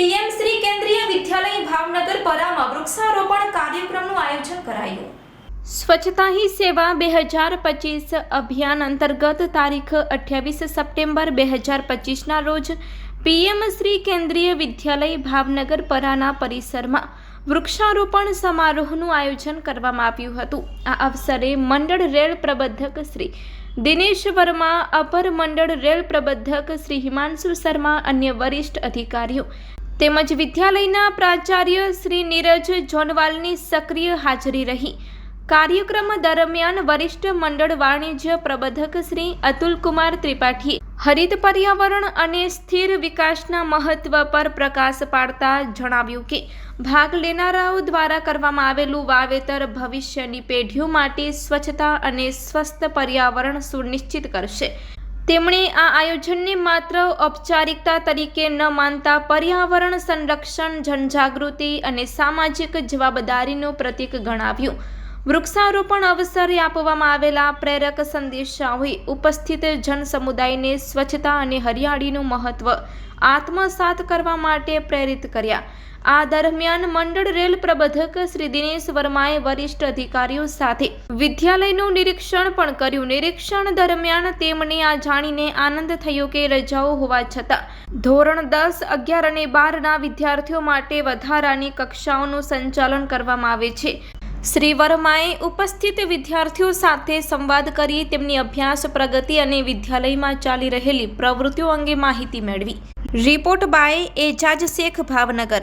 PM Shri કેન્દ્રીય વિદ્યાલય ભાવનગર પરામાં વૃક્ષારોપણ કાર્યક્રમનું આયોજન કરાયું. સ્વચ્છતા હી સેવા બે હજાર પચીસ અભિયાન અંતર્ગત તારીખ અઠ્યાવીસ સપ્ટેમ્બર બે હજાર પચીસના રોજ પીએમ શ્રી કેન્દ્રીય વિદ્યાલય ભાવનગર પરાના પરિસરમાં વૃક્ષારોપણ સમારોહનું આયોજન કરવામાં આવ્યું હતું. આ અવસરે મંડળ રેલ પ્રબંધક શ્રી દિનેશ વર્મા, અપર મંડળ રેલ પ્રબંધક શ્રી હિમાંશુ શર્મા, અન્ય વરિષ્ઠ અધિકારીઓ તેમજ વિદ્યાલયના પ્રાચાર્ય શ્રી નીરજ જોનવાલની સક્રિય હાજરી રહી. કાર્યક્રમ દરમિયાન વરિષ્ઠ મંડળ વાણિજ્ય પ્રબંધક શ્રી અતુલકુમાર ત્રિપાઠીએ હરિત પર્યાવરણ અને સ્થિર વિકાસના મહત્વ પર પ્રકાશ પાડતા જણાવ્યું કે, ભાગ લેનારાઓ દ્વારા કરવામાં આવેલું વાવેતર ભવિષ્યની પેઢીઓ માટે સ્વચ્છતા અને સ્વસ્થ પર્યાવરણ સુનિશ્ચિત કરશે. તેમણે આ આયોજનને માત્ર ઔપચારિકતા તરીકે ન માનતા પર્યાવરણ સંરક્ષણ, જનજાગૃતિ અને સામાજિક જવાબદારીનું પ્રતીક ગણાવ્યું. વૃક્ષારોપણ અવસરે આપવામાં આવેલા પ્રેરક સંદેશાઓએ ઉપસ્થિત જનસમુદાયને સ્વચ્છતા અને હરિયાળીનું મહત્વ આત્મસાત કરવા માટે પ્રેરિત કર્યા. આ દરમિયાન મંડળ રેલ પ્રબંધક શ્રી દિનેશ વર્માએ વરિષ્ઠ અધિકારીઓ સાથે વિદ્યાલયનું નિરીક્ષણ પણ કર્યું. નિરીક્ષણ દરમિયાન તેમને આ જાણીને આનંદ થયો કે રજાઓ હોવા છતાં ધોરણ દસ, અગિયાર અને બારના વિદ્યાર્થીઓ માટે વધારાની કક્ષાઓનું સંચાલન કરવામાં આવે છે. શ્રી વર્માએ ઉપસ્થિત વિદ્યાર્થીઓ સાથે સંવાદ કરી તેમની અભ્યાસ, પ્રગતિ અને વિદ્યાલયમાં ચાલી રહેલી પ્રવૃત્તિઓ અંગે માહિતી મેળવી. Report by Ejaj Shaikh, Bhavnagar.